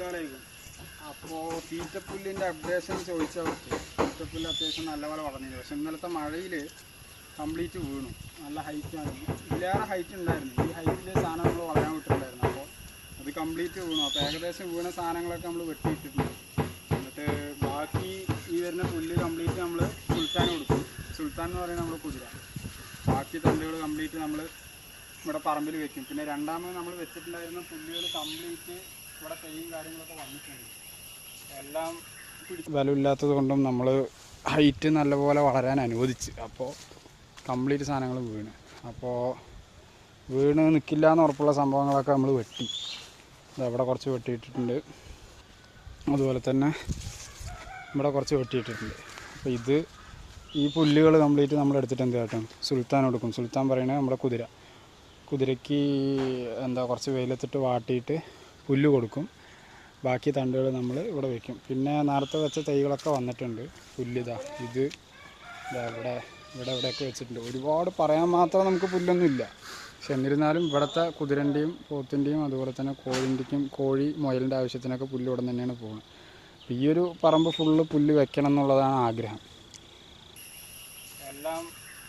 അസ്സലാമലൈക്കും അപ്പോൾ തീറ്റപ്പുല്ലിന്റെ അപ്ഡേഷൻ ചോദിച്ചവർക്ക് തീറ്റപ്പുല്ല് അത്യാവശ്യം നല്ലപോലെ വളർന്നില്ല പക്ഷെ ഇന്നലത്തെ മഴയിൽ കംപ്ലീറ്റ് വീണു. നല്ല ഹൈറ്റാണ് ഇതിലേറെ ഹൈറ്റ് ഉണ്ടായിരുന്നു. ഈ ഹൈറ്റിൽ സാധനം നമ്മൾ വളരാൻ വിട്ടിട്ടുണ്ടായിരുന്നു. അപ്പോൾ അത് കംപ്ലീറ്റ് വീണു. അപ്പോൾ ഏകദേശം വീണ സാധനങ്ങളൊക്കെ നമ്മൾ വെട്ടിയിട്ടിട്ടുണ്ട്. എന്നിട്ട് ബാക്കി ഈ വരുന്ന പുല്ല് കംപ്ലീറ്റ് നമ്മൾ സുൽത്താൻ കൊടുക്കും സുൽത്താൻ എന്ന് പറയുന്നത് നമ്മൾ കുതിര. ബാക്കി തണ്ടുകൾ കംപ്ലീറ്റ് നമ്മൾ ഇവിടെ പറമ്പിൽ വെക്കും. പിന്നെ രണ്ടാമത് നമ്മൾ വെച്ചിട്ടുണ്ടായിരുന്ന പുല്ലുകൾ കംപ്ലീറ്റ് എല്ലാം ബലമില്ലാത്തത് കൊണ്ടും നമ്മൾ ഹൈറ്റ് നല്ലപോലെ വളരാൻ അനുവദിച്ച്. അപ്പോൾ കംപ്ലീറ്റ് സാധനങ്ങൾ വീണ്. അപ്പോൾ വീണ് നിൽക്കില്ല എന്ന് ഉറപ്പുള്ള സംഭവങ്ങളൊക്കെ നമ്മൾ വെട്ടി. അതവിടെ കുറച്ച് വെട്ടിയിട്ടിട്ടുണ്ട്. അതുപോലെ തന്നെ ഇവിടെ കുറച്ച് വെട്ടിയിട്ടിട്ടുണ്ട്. അപ്പോൾ ഇത് ഈ പുല്ലുകൾ കംപ്ലീറ്റ് നമ്മൾ എടുത്തിട്ട് എന്ത് കാട്ടും? സുൽത്താൻ കൊടുക്കും സുൽത്താൻ പറയുന്നത് നമ്മുടെ കുതിര. കുതിരയ്ക്ക് എന്താ കുറച്ച് വെയിലത്തിട്ട് വാട്ടിയിട്ട് പുല്ല് കൊടുക്കും. ബാക്കി തണ്ടുകൾ നമ്മൾ ഇവിടെ വയ്ക്കും പിന്നെ നേരത്തെ വെച്ച തൈകളൊക്കെ വന്നിട്ടുണ്ട്. പുല്ലിതാ ഇത് ഇതാ ഇവിടെ ഇവിടെ ഇവിടെയൊക്കെ വെച്ചിട്ടുണ്ട്. ഒരുപാട് പറയാൻ മാത്രം നമുക്ക് പുല്ലൊന്നും ഇല്ല. പക്ഷെ എന്നിരുന്നാലും ഇവിടുത്തെ കുതിരന്റെയും പോത്തിന്റെയും അതുപോലെ തന്നെ കോഴിന്റെയും കോഴി മുയലിന്റെ ആവശ്യത്തിനൊക്കെ പുല്ല് ഇവിടെ തന്നെയാണ് പോകുന്നത്. അപ്പോൾ ഈ ഒരു പറമ്പ് ഫുള്ള് പുല്ല് വെക്കണം എന്നുള്ളതാണ് ആഗ്രഹം. എല്ലാം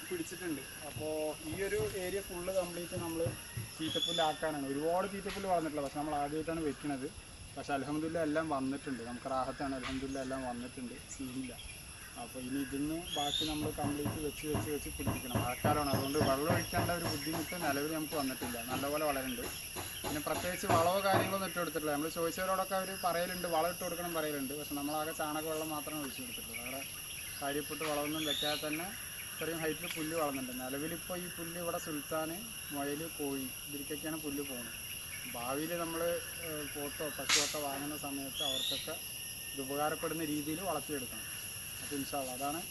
പിടിച്ചിട്ടുണ്ട്. അപ്പോൾ ഈ ഒരു ഏരിയ ഫുള്ള് കംപ്ലീറ്റ് നമ്മൾ തീറ്റപ്പുല്ലാക്കാനാണ് ഒരുപാട് തീറ്റപ്പുല്ല് വളർന്നിട്ടില്ല. പക്ഷെ നമ്മൾ ആദ്യമായിട്ടാണ് വെക്കുന്നത് പക്ഷെ അലഹമ്മദില്ല എല്ലാം വന്നിട്ടുണ്ട്. നമുക്ക് റാഹത്താണ്. അലഹമ്മദില്ല എല്ലാം വന്നിട്ടുണ്ട്. സീനില്ല. അപ്പോൾ ഇനി ഇതിന്ന് ബാക്കി നമ്മൾ കംപ്ലീറ്റ് വെച്ച് വെച്ച് വെച്ച് പിടിപ്പിക്കണം. മഴക്കാലമാണ്. അതുകൊണ്ട് വെള്ളം ഒഴിക്കേണ്ട ഒരു ബുദ്ധിമുട്ട് നിലവിൽ നമുക്ക് വന്നിട്ടില്ല. നല്ലപോലെ വളരുന്നുണ്ട്. പിന്നെ പ്രത്യേകിച്ച് വളവോ കാര്യങ്ങളൊന്നും ഇട്ട് കൊടുത്തിട്ടില്ല. നമ്മൾ ചോദിച്ചവരോടൊക്കെ അവർ പറയലുണ്ട്. വളം ഇട്ട് കൊടുക്കണം പറയലുണ്ട്. പക്ഷെ നമ്മളാകെ ചാണക വെള്ളം മാത്രമേ ഒഴിച്ചു കൊടുത്തിട്ടുള്ളൂ. അവിടെ കാര്യപ്പെട്ട് വളമൊന്നും വെക്കാതെ തന്നെ ഇത്രയും ഹൈറ്റിൽ പുല്ല് വളർന്നുണ്ട് നിലവിലിപ്പോൾ ഈ പുല്ല് ഇവിടെ സുൽത്താന് മുയൽ കോഴി ഇതിലേക്കൊക്കെയാണ് പുല്ല് പോകുന്നത്. ഭാവിയിൽ നമ്മൾ പോത്തോ പശുവൊക്കെ വാങ്ങുന്ന സമയത്ത് അവർക്കൊക്കെ ഇത് ഉപകാരപ്പെടുന്ന രീതിയിൽ വളർത്തിയെടുക്കണം. അപ്പോൾ ഇൻഷാല്ല അതാണ്